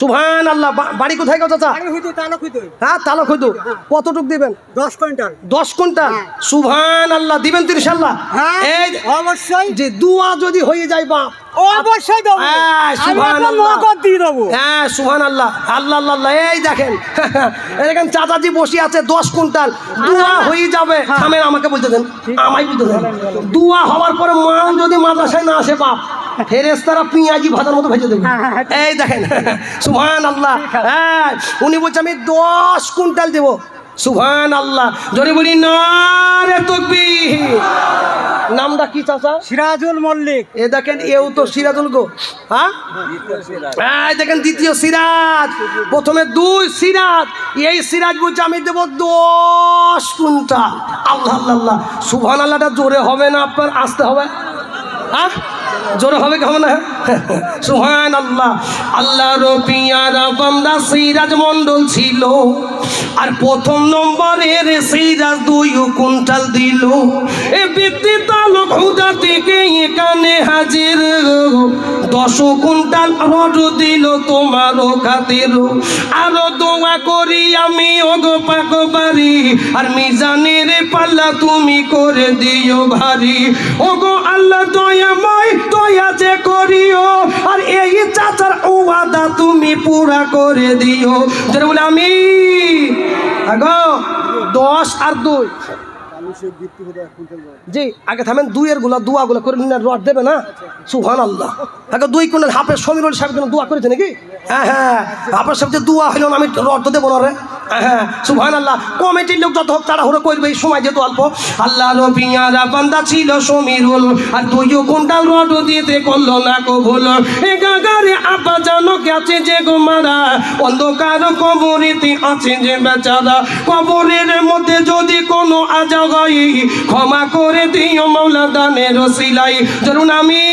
সুভান আল্লাহ বাড়ি কোথায় গো চাচা? আরে হইতো হইতো। হ্যাঁ কতটুক দিবেন? দশ কুইন্টাল। দশ কুইন্টাল? হ্যাঁ। সুভান আল্লাহ দিবেন তিরিশ আল্লাহ হ্যাঁ এই অবশ্যই। যে দুয়া যদি হয়ে যায় বাপ। অবশ্যই দেবো। হ্যাঁ, দেবো। হ্যাঁ সুহান আল্লাহ আল্লাহ আল্লাহ। আল্লাহ, এই দেখেন দেখেন চাচাজি বসে আছে দশ কুইন্টাল। দুয়া হয়ে যাবে। থামেন আমাকে বলতে দেন। আমায় বলতে দেন। দুয়া হওয়ার পরে মা যদি মাদ্রাসায় না আসে বাপ ফেরেস তারা পেঁয়াজি ভাজার মতো ভেজে দেবে। এই দেখেন সুহান আল্লাহ হ্যাঁ উনি বলছে আমি দশ কুইন্টাল দেবো। সুহান আল্লাহ জোরে বলি না রে নামটা কি চাচা? সিরাজুল মল্লিক। এ দেখেন এও তো সিরাজুল গো। হ্যাঁ? এই দেখেন দ্বিতীয় সিরাজ। প্রথমে দুই সিরাজ। এই সিরাজ বলছে আমি দেবো দশ কুইন্টাল। আল্লাহ আল্লাহ আল্লাহ। সুভান আল্লাহটা জোরে হবে না আপনার আসতে হবে। হ্যাঁ? জোরে হবে কেমন হ্যাঁ সুহান আল্লাহ আল্লাহ রবিয়ারা বান্দা সিরাজ মন্ডল ছিল। আর প্রথম নম্বরের সিরাজ দুই কুইন্টাল দিল। এ ব্যক্তি তালুক হুদা থেকে এখানে হাজির। দশ কুইন্টাল রড দিল তোমারও খাতির। আরও দোয়া করি আমি ওগো পাক বাড়ি। আর মিজানের পাল্লা তুমি করে দিও ভারী। ওগো আল্লাহ দয়াময় যে করিও, আর এই চাচার ওয়াদা তুমি পুরা করে দিও। আমি। আগো, দশ আর দুই। জি আগে থামেন দুইয়েরগুলা দুয়া গুলা করে নিন রড দেবে না? সুহান আল্লাহ আগে দুই কুইন্টাল হাফের সমীরুল সাহেব জন্য দোয়া করেছে নাকি? হ্যাঁ হ্যাঁ। হাফের সাহেব যে দোয়া হইল আমি রড তো দেবো না রে। হ্যাঁ, হ্যাঁ। সুহান আল্লাহ কমিটির লোক যত হোক তাড়াহুড়ো করবে এই সময় যেহেতু অল্প। আল্লাহ বান্দা ছিল সমীরুল আর দুইও কুইন্টাল রড দিতে করল না কবুল। এ গাগারে আপা জানো গেছে যে গো মারা অন্ধকার কবরেতে আছে যে বেচারা। কবরের মধ্যে যদি কোনো আজাগাই ক্ষমা করে দিও মৌলা দানের রসিলাই ধরুন আমি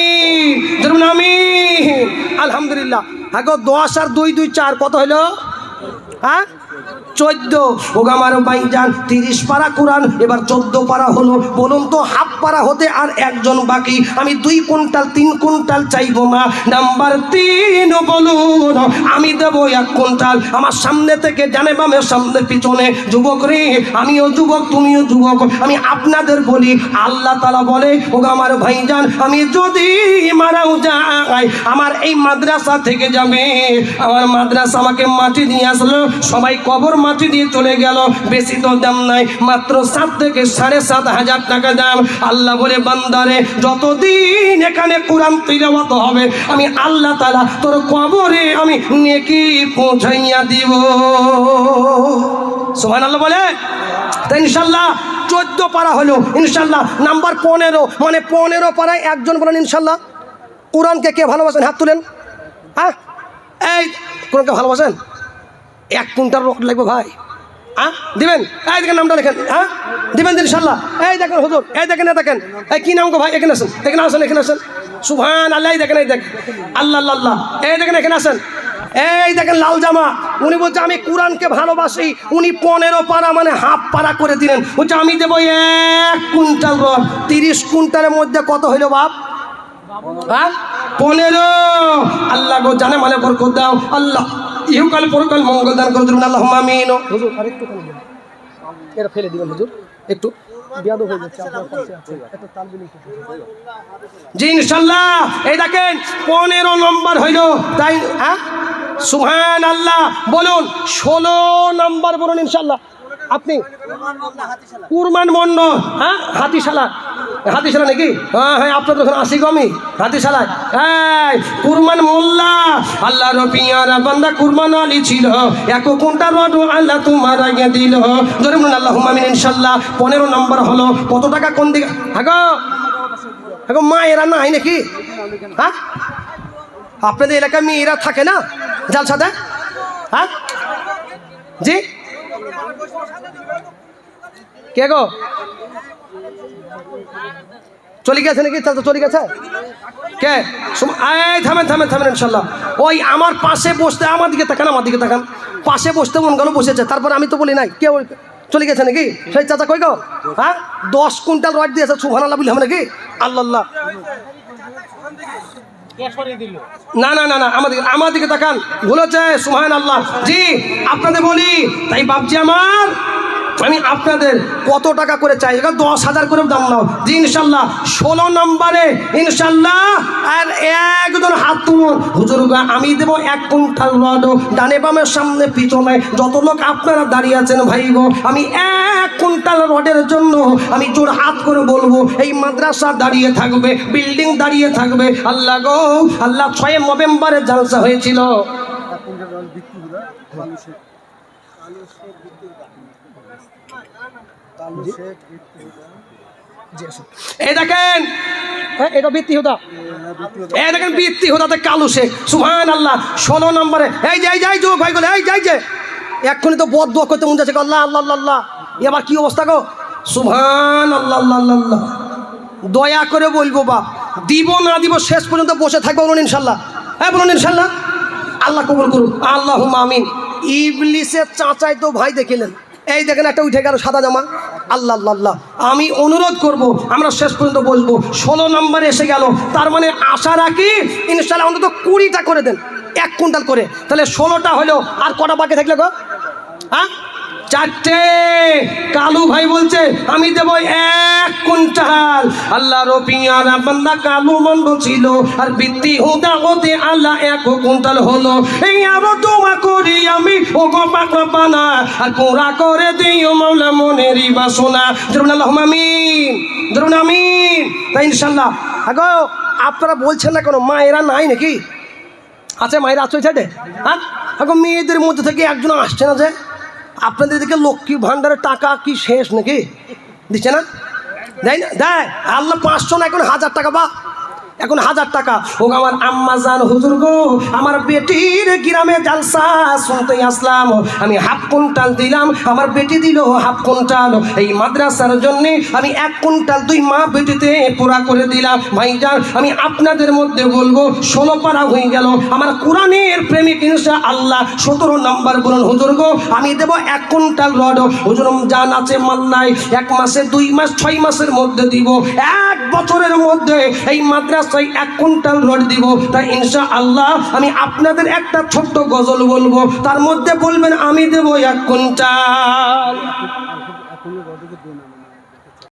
ধরুন আমি। আলহামদুলিল্লাহ। আগো দশ আর দুই দুই, চার, কত হলো হ্যাঁ? চোদ্দ। ওগামারো বাইজান তিরিশ পারা কোরআন, এবার চোদ্দ পারা হলো। বলুন তো, হাফ পারা হতে আর একজন বাকি। আমি দুই কুইন্টাল, তিন কুইন্টাল চাইব না নাম্বার তিন বলুন, আমি দেবো এক কুইন্টাল। আমার সামনে থেকে জানে বামের সামনে পিছনে যুবক রে, আমিও যুবক, তুমিও যুবক। আমি আপনাদের বলি, আল্লাহ তালা বলে, ওগো আমার ভাইজান, আমি যদি মারাও যাই, আমার এই মাদ্রাসা থেকে যাবে। আমার মাদ্রাসা আমাকে মাটি দিয়ে আসলো, সবাই কবর মাটি দিয়ে চলে গেল। বেশি তো দাম নাই, মাত্র সাত থেকে সাড়ে সাত হাজার টাকা দাম। আল্লাহ বলে, বান্দারে, যতদিন এখানে কোরআন তিলাওয়াত হবে, আমি আল্লাহ তালা তোর কবরে আমি নেকি পৌঁছাইয়া দিব। সোহান আল্লাহ বলে? তাই ইনশাল্লাহ চোদ্দ পারা হলো, ইনশাল্লাহ। নাম্বার পনেরো মানে পনেরো পাড়ায় একজন বলেন, ইনশাল্লাহ। কোরআনকে কে ভালোবাসেন? হাত তুলেন। হ্যাঁ? এই, কোরআনকে ভালোবাসেন? এক কুইন্টাল লাগবে ভাই। হ্যাঁ দিবেন? এই দেখেন নামটা লেখেন। হ্যাঁ? দিবেন ইনশাল্লাহ। এই দেখেন হুজুর, এই দেখেন দেখেন। এই কি নাম গো ভাই? এখানে আসেন এখানে আসেন এখানে আসেন। সুভান আল্লাহ এই দেখেন এই দেখেন। আল্লাহ আল্লাহ এই দেখেন, এখানে আসেন। এই দেখেন লাল জামা। উনি বলছে, আমি কোরআনকে ভালোবাসি। উনি পনেরো পারা মানে হাফ পারা করে দিলেন। বলছে, আমি দেবো এক কুইন্টাল রড তিরিশ কুইন্টালের মধ্যে কত হইল বাপ? হ্যাঁ? পনেরো। আল্লাহ গো জানে মানে বরকত দাও আল্লাহ। ইহুকাল পরকাল মঙ্গল দান করে দেবেন আল্লাহ আমিন। হুজুর আরেকটু এটা ফেলে দিবেন হুজুর। একটু বিয়াদ হয়ে যাচ্ছে আপনার কাছে আছে। একটা তালবিলি জি ইনশাল্লাহ। এই দেখেন পনেরো নম্বর হইল তাই হ্যাঁ? সুহান আল্লাহ বলুন ষোলো নম্বর বলুন ইনশাল্লাহ। আপনি কুরমান মন্ড হ্যাঁ? হাতিশালা। হাতিশালা নাকি? হ্যাঁ হ্যাঁ আপনার তো ওখানে আসি গমি হাতিশালায় হ্যাঁ কুরমান মোল্লা। আল্লাহ রবিয়ারা বান্দা কুরমান আলী ছিল। এক কোনটা রড আল্লাহ তোমার আগে দিল। ধরে বলুন আল্লাহ মামিন ইনশাল্লাহ পনেরো নম্বর হলো কত টাকা কোন দিকে? হ্যাঁ গো হ্যাঁ গো, মা এরা নাই নাকি? হ্যাঁ? আপনাদের এলাকায় মেয়েরা থাকে না? জালসাতে? হ্যাঁ? জি? কে গো? চলে গেছে নাকি? চাচা, চলে গেছে? কে? এই, থামেন থামেন থামেন, ইনশাল্লাহ। ওই, আমার পাশে বসতে আমার দিকে তাকান, আমার দিকে তাকান। পাশে বসতে মন গেল বসেছে, তারপর আমি তো বলি নাই কেউ চলে গেছে নাকি? সেই চাচা কই গো? হ্যাঁ? দশ কুইন্টাল রড দিয়েছে সুহান আল্লাহ হবে নাকি? আল্লাহ না না না না আমাদের আমার দিকে তাকান। ভুল হচ্ছে সুহান আল্লাহ জি, আপনাদের বলি, তাই বাপজি আমার আমি আপনাদের কত টাকা করে চাই? দশ হাজার করে দাম নাও। জি ইনশাল্লাহ। ষোলো নম্বরে ইনশাল্লাহ আর একজন হাত তুলুন। হুজুর গা, আমি দেবো এক কুইন্টাল রড। ডানে বামের সামনে পিছনে। যত লোক আপনারা দাঁড়িয়ে আছেন ভাই গো আমি এক কুইন্টাল রডের জন্য আমি জোর হাত করে বলব এই মাদ্রাসা দাঁড়িয়ে থাকবে বিল্ডিং দাঁড়িয়ে থাকবে। আল্লাহ গো আল্লাহ ছয় নভেম্বরে জালসা হয়েছিল। এই দেখেন! হ্যাঁ, এটা বৃত্তি এই দেখেন বৃত্তি কালু শেখ সুহান আল্লাহ ষোলো নম্বরে। এই যাই যাই যুবক ভাই গেলে এই যাই যে। এক্ষুনি তো বদ দোয়া করতে মন যাচ্ছে। গো, আল্লাহ আল্লাহ আল্লাহ আল্লাহ। এবার কি অবস্থা গো? সুহান আল্লাহ আল্লাহ আল্লাহ। আল্লাহ দয়া করে বলব বাপ দিব না দিব শেষ পর্যন্ত বসে থাকব বলুন ইনশাল্লাহ। হ্যাঁ বলুন ইনশাল্লাহ। আল্লাহ কবুল করুন আল্লাহ মামিন ইবলিসের চাচাই তো ভাই দেখিলেন এই দেখেন একটা উঠে গেল সাদা জামা। আল্লাহ আল্লাহ আমি অনুরোধ করব, আমরা শেষ পর্যন্ত বসবো ষোলো নম্বরে এসে গেল। তার মানে আশা রাখি ইনশাল্লাহ অন্তত কুড়িটা করে দেন, এক কুইন্টাল করে। তাহলে ষোলোটা হলো, আর কটা বাকি থাকলে গো? হ্যাঁ? চারটে। কালু ভাই বলছে, আমি দেব এক কুইন্টাল। আল্লাহ রবিয়ার বান্দা কালু মন্দ ছিল, আর বৃত্তি হুদা হতে আল্লাহ এক কুইন্টাল হলো। এই আরও দোয়া করি আমি ও গো পাকা পানা, আর পোড়া করে দিও মাওলা মনেরই বাসনা। ধরুন আল্লাহ আমিন, ধরুন আমিন। তাই ইনশাল্লাহ আগো, আপনারা বলছেন না কোনো, মায়েরা নাই নাকি? আছে মায়েরা আছে ওই হ্যাঁ? এখন মেয়েদের মধ্যে থেকে একজন আসছে না যে? আপনাদের দিকে লক্ষ্মী ভাণ্ডারের টাকা কি শেষ নাকি? দিচ্ছে না? দেয় না? দেয়। আল্লাহ পাঁচশো না এখন হাজার টাকা বা এখন হাজার টাকা। ও আমার আম্মা জান, হুজুর গো, আমার বেটির গ্রামে জালসা শুনতে আসলাম। আমি হাফ কুইন্টাল দিলাম, আমার বেটি দিল হাফ কুইন্টাল। এই মাদ্রাসার জন্য আমি এক কুইন্টাল দুই মা বেটিতে পুরা করে দিলাম। ভাইজান আমি আপনাদের মধ্যে বলব, ষোলো পারা হয়ে গেল। আমার কোরআনের প্রেমিক ইনসা আল্লাহ সতেরো নাম্বার বলুন হুজুর গো, আমি দেবো এক কুইন্টাল রড। হুজুর জান আছে মাল নাই, এক মাসে, দুই মাস, ছয় মাসের মধ্যে দিব। এক বছরের মধ্যে এই মাদ্রাসায় এক কুইন্টাল রড দিব তাই ইনশা আল্লাহ আমি আপনাদের একটা ছোট্ট গজল বলব। তার মধ্যে বলবেন, আমি দেবো এক কুইন্টাল।